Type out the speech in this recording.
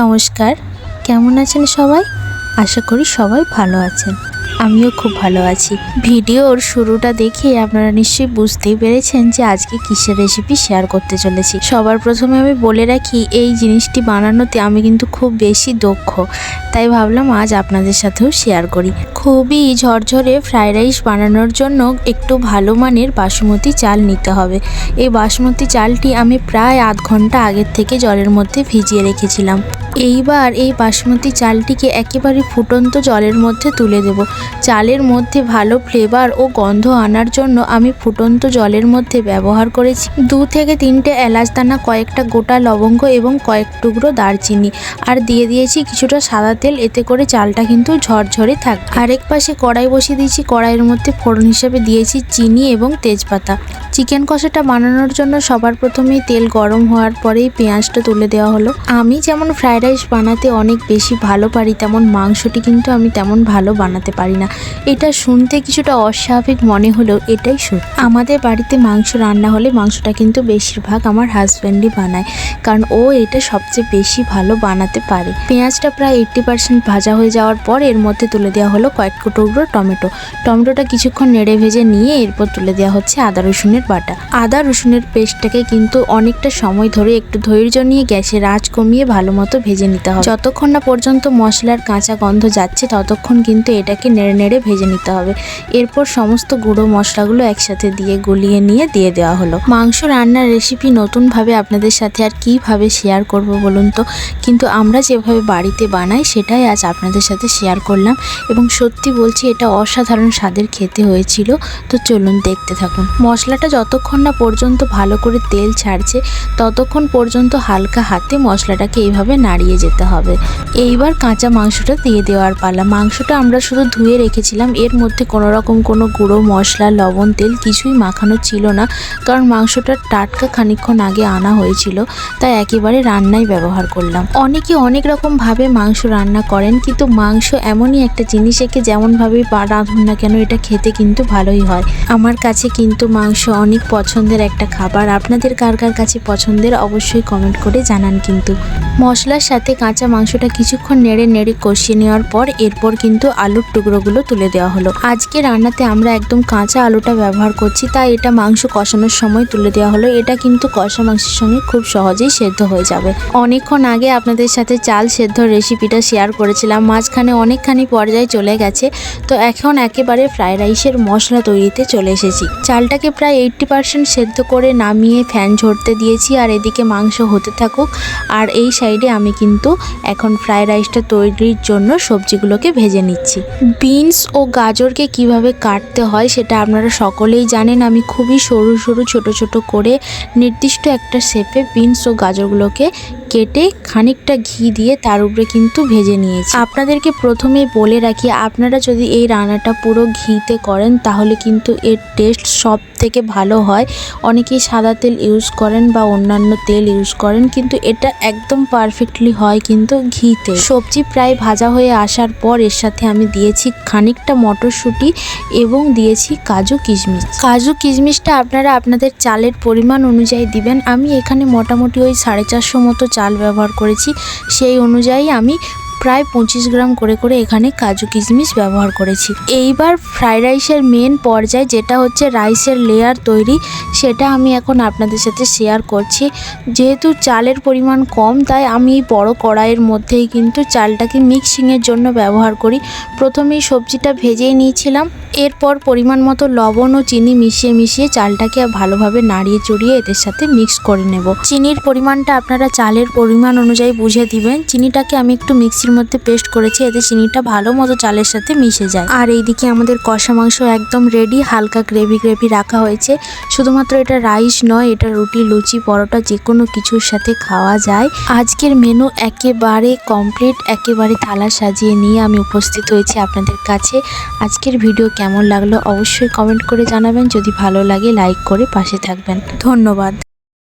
নমস্কার। কেমন আছেন সবাই? আশা করি সবাই ভালো আছেন। আমিও খুব ভালো আছি। ভিডিওর শুরুটা দেখে আপনারা নিশ্চয়ই বুঝতেই পেরেছেন যে আজকে কিসের রেসিপি শেয়ার করতে চলেছি। সবার প্রথমে আমি বলে রাখি, এই জিনিসটি বানানোতে আমি কিন্তু খুব বেশি দক্ষ। তাই ভাবলাম আজ আপনাদের সাথেও শেয়ার করি। খুবই ঝরঝরে ফ্রাইড রাইস বানানোর জন্য একটু ভালো মানের বাসমতি চাল নিতে হবে। এই বাসমতি চালটি আমি প্রায় আধ ঘণ্টা আগের থেকে জলের মধ্যে ভিজিয়ে রেখেছিলাম। এইবার এই বাসমতি চালটিকে একেবারে ফুটন্ত জলের মধ্যে তুলে দেব। চালের মধ্যে ভালো ফ্লেভার ও গন্ধ আনার জন্য আমি ফুটন্ত জলের মধ্যে ব্যবহার করেছি। দু থেকে তিনটে এলাচ দানা, কয়েকটা গোটা লবঙ্গ এবং কয়েক টুকরো দারচিনি। আর দিয়ে দিয়েছি কিছুটা সাদা তেল, এতে করে চালটা কিন্তু ঝরঝরে থাক। আরেক পাশে কড়াই বসিয়ে দিয়েছি, কড়াইয়ের মধ্যে ফোড়ন হিসেবে দিয়েছি চিনি এবং তেজপাতা। চিকেন কষাটা বানানোর জন্য সবার প্রথমেই তেল গরম হওয়ার পরেই পেঁয়াজটা তুলে দেওয়া হলো। আমি যেমন ফ্রাইড রাইস বানাতে অনেক বেশি ভালো পারি, তেমন মাংসটি কিন্তু আমি তেমন ভালো বানাতে পারি না। এটা শুনতে কিছুটা অস্বাভাবিক মনে হলেও এটাই সত্যি। আমাদের বাড়িতে মাংস রান্না হলে মাংসটা কিন্তু বেশিরভাগ আমার হাজব্যান্ডই বানায়, কারণ ও এটা সবচেয়ে বেশি ভালো বানাতে পারে। পেঁয়াজটা প্রায় এইট্টি পার্সেন্ট ভাজা হয়ে যাওয়ার পর এর মধ্যে তুলে দেওয়া হলো কয়েক টুকরো টমেটো। টমেটোটা কিছুক্ষণ নেড়ে ভেজে নিয়ে এরপর তুলে দেওয়া হচ্ছে আদা, রসুনের বাটা। আদা, রসুনের পেস্টটাকে কিন্তু অনেকটা সময় ধরে একটু ধৈর্য নিয়ে গ্যাসের আঁচ কমিয়ে ভালো মতো ভেজে নিতে হবে। যতক্ষণ না পর্যন্ত মশলার কাঁচা গন্ধ যাচ্ছে, ততক্ষণ কিন্তু এটাকে নেড়ে নেড়ে ভেজে নিতে হবে। এরপর সমস্ত গুঁড়ো মশলাগুলো একসাথে দিয়ে গলিয়ে নিয়ে দিয়ে দেওয়া হলো। মাংস রান্নার রেসিপি নতুনভাবে আপনাদের সাথে আর কীভাবে শেয়ার করব বলুন তো? কিন্তু আমরা যেভাবে বাড়িতে বানাই, সেটাই আজ আপনাদের সাথে শেয়ার করলাম। এবং সত্যি বলছি, এটা অসাধারণ স্বাদের খেতে হয়েছিল। তো চলুন দেখতে থাকুন। মশলাটা যতক্ষণ না পর্যন্ত ভালো করে তেল ছাড়ছে, ততক্ষণ পর্যন্ত হালকা হাতে মশলাটাকে এইভাবে নাড়িয়ে যেতে হবে। এইবার কাঁচা মাংসটা দিয়ে দেওয়ার পালা। মাংসটা আমরা শুধু ধুয়ে রেখেছিলাম। এর মধ্যে কোনো রকম কোনো গুঁড়ো, মশলা, লবণ, তেল কিছুই মাখানো ছিল না, কারণ মাংসটা টাটকা খানিকক্ষণ আগে আনা হয়েছিল, তাই একেবারে রান্নাই ব্যবহার করলাম। অনেকে অনেক রকম ভাবে মাংস রান্না করেন, কিন্তু মাংস এমনই একটা জিনিস, একে যেমনভাবেই রাঁধুন না কেন, এটা খেতে কিন্তু ভালোই হয়। আমার কাছে কিন্তু মাংস অনেক পছন্দের একটা খাবার। আপনাদের কার কার কাছে পছন্দের, অবশ্যই কমেন্ট করে জানান কিন্তু। মশলার সাথে কাঁচা মাংসটা কিছুক্ষণ নেড়ে নেড়ে কষিয়ে নেওয়ার পর, এরপর কিন্তু আলুর টুকরোগুলো তুলে দেওয়া হলো। আজকে রান্নাতে আমরা একদম কাঁচা আলুটা ব্যবহার করছি, তাই এটা মাংস কষানোর সময় তুলে দেওয়া হলো। এটা কিন্তু কষা মাংসের সঙ্গে খুব সহজেই সেদ্ধ হয়ে যাবে। অনেকক্ষণ আগে আপনাদের সাথে চাল সেদ্ধ রেসিপিটা শেয়ার করেছিলাম, মাঝখানে অনেকখানি পর্যায়ে চলে গেছে। তো এখন একেবারে ফ্রাইড রাইসের মশলা তৈরিতে চলে এসেছি। চালটাকে প্রায় এইট্টি পার্সেন্ট সেদ্ধ করে নামিয়ে ফ্যান ঝরতে দিয়েছি, আর এদিকে মাংস হতে থাকুক। আর এই সাইডে আমি কিন্তু এখন ফ্রাইড রাইসটা তৈরির জন্য সবজিগুলোকে ভেজে নিচ্ছি। বিনস ও গাজরকে কীভাবে কাটতে হয় সেটা আপনারা সকলেই জানেন। আমি খুবই সরু সরু, ছোট ছোট করে নির্দিষ্ট একটা শেপে বিনস ও গাজরগুলোকে কেটে খানিকটা ঘি দিয়ে তার উপরে কিন্তু ভেজে নিয়েছি। আপনাদেরকে প্রথমেই বলে রাখি, আপনারা যদি এই রান্নাটা পুরো ঘিতে করেন, তাহলে কিন্তু এর টেস্ট সব থেকে ভালো হয়। অনেকেই সাদা তেল ইউজ করেন বা অন্যান্য তেল ইউজ করেন, কিন্তু এটা একদম পারফেক্টলি হয় কিন্তু ঘিতে। সবজি প্রায় ভাজা হয়ে আসার পর এর সাথে আমি দিয়েছি খানিকটা মটরশুঁটি এবং দিয়েছি কাজু কিশমিশ। কাজু কিশমিশটা আপনারা আপনাদের চালের পরিমাণ অনুযায়ী দিবেন। আমি এখানে মোটামুটি ওই সাড়ে চারশো মতো চাল ব্যবহার করেছি সেই অনুযায়ী আমি প্রায় পঁচিশ গ্রাম করে করে এখানে কাজু কিশমিশ ব্যবহার করেছি। এইবার ফ্রাইড রাইসের মেন পর্যায় যেটা হচ্ছে রাইসের লেয়ার তৈরি, সেটা আমি এখন আপনাদের সাথে শেয়ার করছি। যেহেতু চালের পরিমাণ কম, তাই আমি বড় কড়াইয়ের মধ্যেই কিন্তু চালটাকে মিক্সিংয়ের জন্য ব্যবহার করি। প্রথমেই সবজিটা ভেজেই নিয়েছিলাম। এরপর পরিমাণ মতো লবণ ও চিনি মিশিয়ে মিশিয়ে চালটাকে ভালোভাবে নাড়িয়ে চড়িয়ে এদের সাথে মিক্স করে নেব। চিনির পরিমাণটা আপনারা চালের পরিমাণ অনুযায়ী বুঝে দিবেন। চিনিটাকে আমি একটু মিক্সির মধ্যে পেস্ট করেছি, এতে চিনিটা ভালো মতো চালের সাথে মিশে যায়। আর এইদিকে আমাদের কষা মাংস একদম রেডি হালকা গ্রেভি গ্রেভি রাখা হয়েছে। শুধুমাত্র এটা রাইস নয়, এটা রুটি, লুচি, পরোটা যে কোনো কিছুর সাথে খাওয়া যায়। আজকের মেনু একেবারে কমপ্লিট একেবারে থালা সাজিয়ে নিয়ে আমি উপস্থিত হয়েছি আপনাদের কাছে। আজকের ভিডিও কেমন লাগল অবশ্যই কমেন্ট করে জানাবেন। যদি ভালো লাগে লাইক করে পাশে থাকবেন। ধন্যবাদ।